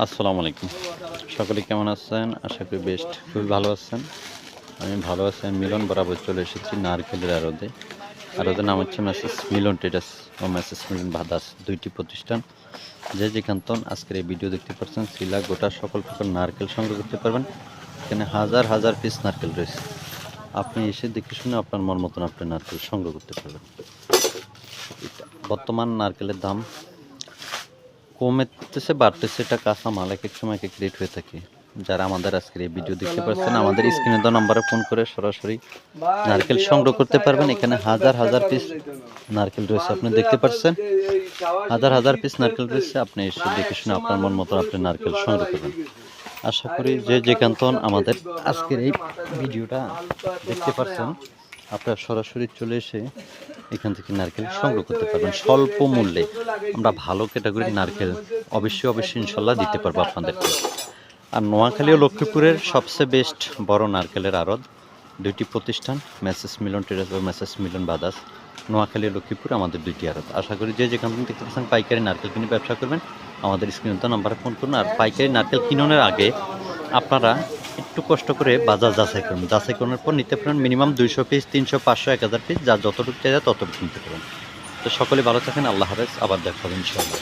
আসসালামু আলাইকুম। সকলে কেমন আছেন? আশা করি বেস্ট খুবই ভালো আছেন। আমি ভালো আছি। মিলন বরাবর চলে এসেছি নারকেলের আরদে আরদের নাম হচ্ছে মেসেস মিলন টেটাস ও মেসেস মিলন ভাদাস দুইটি প্রতিষ্ঠান। যে যেখান্তন আজকের এই ভিডিও দেখতে পাচ্ছেন, শিলা গোটা সকল প্রকার নারকেল সংগ্রহ করতে পারবেন। এখানে হাজার হাজার পিস নারকেল রয়েছে। আপনি এসে দেখে শুনে আপনার মন মতন আপনি নারকেল সংগ্রহ করতে পারবেন। বর্তমান নারকেলের দাম কমেতেছে বাড়তেছে এটা কাঁচা মাল এক এক সময় এক এক রেট হয়ে থাকে। যারা আমাদের আজকের এই ভিডিও দেখতে পাচ্ছেন আমাদের স্ক্রিনে দেওয়া নাম্বারে ফোন করে সরাসরি নারকেল সংগ্রহ করতে পারবেন। এখানে হাজার হাজার পিস নারকেল রয়েছে আপনি দেখতে পাচ্ছেন? হাজার হাজার পিস নারকেল রয়েছে আপনি এসে দেখে শুনে আপনার মন মতো আপনি নারকেল সংগ্রহ করবেন। আশা করি যে যেখান্তন আমাদের আজকের এই ভিডিওটা দেখতে পাচ্ছেন আপনারা সরাসরি চলে এসে এখান থেকে নারকেল সংগ্রহ করতে পারবেন। স্বল্প মূল্যে। আমরা ভালো ক্যাটাগরির নারকেল অবশ্যই অবশ্যই ইনশাল্লাহ দিতে পারব আপনাদেরকে। আর নোয়াখালী ও লক্ষ্মীপুরের সবচেয়ে বেস্ট বড় নারকেলের আড়ত। দুইটি প্রতিষ্ঠান মেসেস মিলন টেরাস ও মেসেস মিলন বাদাস নোয়াখালী ও লক্ষ্মীপুর আমাদের দুইটি আড়ত। আশা করি যে যেখান থেকে দেখতে পাচ্ছেন পাইকারি নারকেল কিনে ব্যবসা করবেন, আমাদের স্ক্রিনে তো নাম্বারে ফোন করুন। আর পাইকারি নারকেল কিনানোর আগে আপনারা একটু কষ্ট করে বাজার যাচাই করুন। যাচাই করার পর নিতে পারেন মিনিমাম দুইশো পিস তিনশো, পাঁচশো, এক হাজার পিস যা যতটুকু চাই ততটুকু নিতে পারেন। তো সকলে ভালো থাকেন, আল্লাহ হাফেজ, আবার দেখা হবে